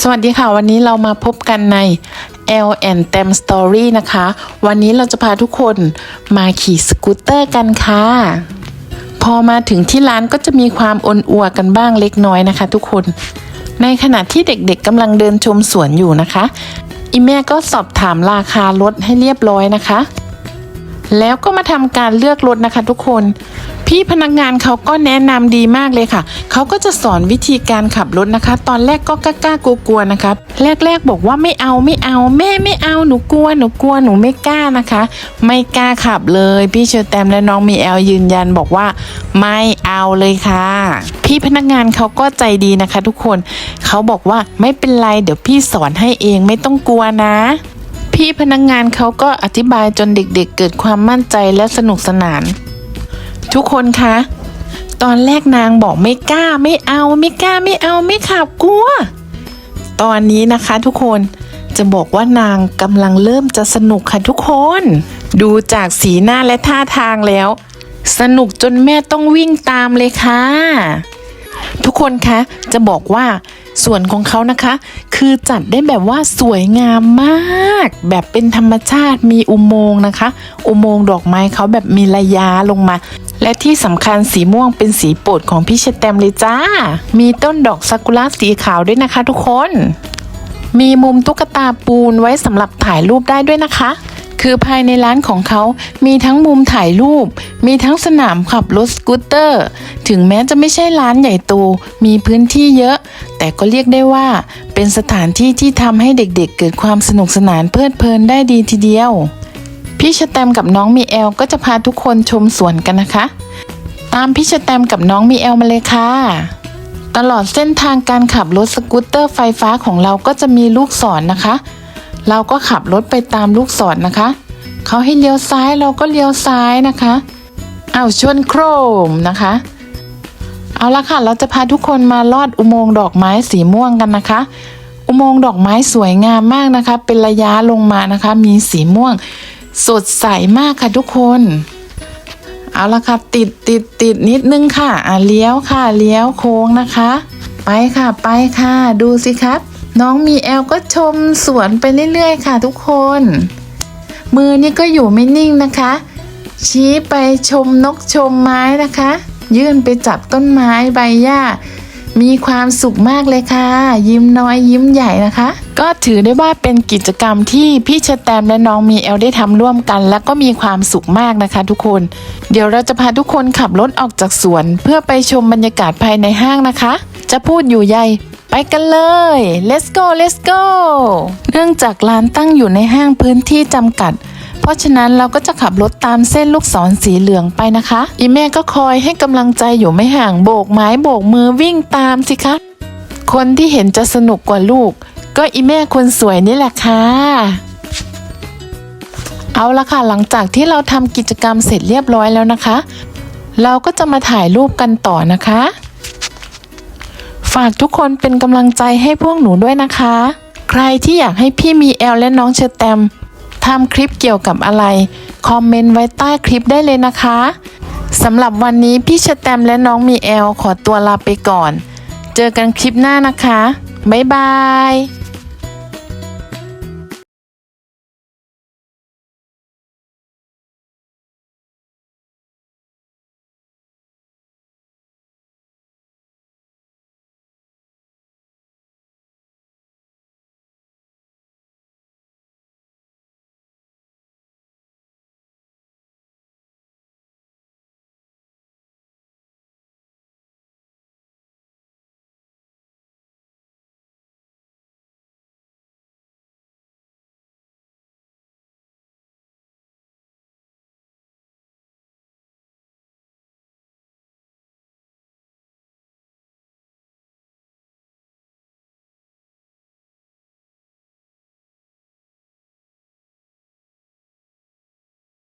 สวัสดีค่ะวันนี้เรามาพบกันใน L and Tem Story นะคะ วันนี้เราจะพาทุกคนมาขี่สกูตเตอร์กันค่ะ พอมาถึงที่ร้านก็จะมีความอนอัวกันบ้างเล็กน้อยนะคะ ทุกคน ในขณะที่เด็กๆกำลังเดินชมสวนอยู่นะคะ อีแม่ก็สอบถามราคารถให้เรียบร้อยนะคะ แล้วก็มาทำการเลือกรถนะคะทุกคน พี่พนักงานเขาก็แนะนำดีมากเลยค่ะ เขาก็จะสอนวิธีการขับรถนะคะ ตอนแรกก็กล้ากลัวๆนะคะแรกๆบอกว่าไม่เอาไม่เอาแม่ไม่เอาหนูกลัวหนูกลัวหนูไม่กล้านะคะ ไม่กล้าขับเลย พี่เชอร์แตมและน้องมีแอลยืนยันบอกว่าไม่เอาเลยค่ะ พี่พนักงานเขาก็ใจดีนะคะ ทุกคนเขาบอกว่าไม่เป็นไรเดี๋ยวพี่สอนให้เองไม่ต้องกลัวนะ พี่พนักงานเขาก็อธิบายจนเด็กๆเกิดความมั่นใจและสนุกสนาน ทุกคนคะ ตอนแรกนางบอกไม่กล้าไม่เอาไม่กล้าไม่เอาไม่ขับกลัว ตอนนี้นะคะทุกคนจะบอกว่านางกำลังเริ่มจะสนุกค่ะทุกคน ดูจากสีหน้าและท่าทางแล้ว สนุกจนแม่ต้องวิ่งตามเลยค่ะ ทุกคนคะจะบอกว่า ส่วนของเขานะคะ คือจัดได้แบบว่าสวยงามมาก แบบเป็นธรรมชาติมีอุโมงค์นะคะ อุโมงค์ดอกไม้เขาแบบมีระยะลงมา และที่สำคัญสีม่วงเป็นสีโปรดของพี่เชตแตมเลยจ้า มีต้นดอกซากุระสีขาวด้วยนะคะทุกคน มีมุมตุ๊กตาปูนไว้สำหรับถ่ายรูปได้ด้วยนะคะ คือภายในร้านของเขามีทั้งมุมถ่ายรูป มีทั้งสนามขับรถสกูตเตอร์ ถึงแม้จะไม่ใช่ร้านใหญ่โต มีพื้นที่เยอะ แต่ก็เรียกได้ว่า เป็นสถานที่ที่ทำให้เด็กๆเกิดความสนุกสนานเพลิดเพลินได้ดีทีเดียว พี่ชแตมกับน้องมีแอลก็จะพาทุกคนชมสวนกันนะคะ ตามพี่ชแตมกับน้องมีแอลมาเลยค่ะตลอดเส้นทางการขับรถสกูตเตอร์ไฟฟ้าของเราก็จะมีลูกศรนนะคะ เราก็ขับรถไปตามลูกศรนนะคะ เขาให้เลี้ยวซ้ายเราก็เลี้ยวซ้ายนะคะเอ้าวนโครมนะคะ เอาละค่ะ เราจะพาทุกคนมาลอดอุโมงค์ดอกไม้สีม่วงกันนะคะ อุโมงค์ดอกไม้สวยงามมากนะคะ เป็นระยะลงมานะคะ มีสีม่วง สดใสมากค่ะทุกคน เอาละค่ะ ติดติดติดนิดนึงค่ะอะเลี้ยวค่ะ เลี้ยวโค้งนะคะ ไปค่ะไปค่ะ ดูสิครับ น้องมีแอลก็ชมสวนไปเรื่อยๆค่ะทุกคน มือนี่ก็อยู่ไม่นิ่งนะคะ ชี้ไปชมนกชมไม้นะคะ ยื่นไปจับต้นไม้ใบหญ้า มีความสุขมากเลยค่ะ ยิ้มน้อยยิ้มใหญ่นะคะ ก็ถือได้ว่าเป็นกิจกรรมที่พี่ชะแตมและน้องมีแอลได้ทำร่วมกัน และก็มีความสุขมากนะคะ ทุกคน เดี๋ยวเราจะพาทุกคนขับรถออกจากสวน เพื่อไปชมบรรยากาศภายในห้างนะคะ จะพูดอยู่ใหญ่ กันเลย let's go let's go เนื่องจากร้านตั้งอยู่ในห้างพื้นที่จำกัด เพราะฉะนั้นเราก็จะขับรถตามเส้นลูกศรสีเหลืองไปนะคะ อีแม่ก็คอยให้กำลังใจอยู่ไม่ห่างโบกไม้โบกมือวิ่งตามสิคะ คนที่เห็นจะสนุกกว่าลูก ก็อีแม่คนสวยนี่แหละค่ะเอาละค่ะหลังจากที่เราทำกิจกรรมเสร็จเรียบร้อยแล้วนะคะ เราก็จะมาถ่ายรูปกันต่อนะคะ ฝากทุกคนเป็นกำลังใจให้พวกหนูด้วยนะคะ ใครที่อยากให้พี่มีแอลและน้องเชอแตมทำคลิปเกี่ยวกับอะไร คอมเมนต์ไว้ใต้คลิปได้เลยนะคะสำหรับวันนี้พี่เชอแตมและน้องมีแอลขอตัวลาไปก่อน เจอกันคลิปหน้านะคะ บ๊ายบาย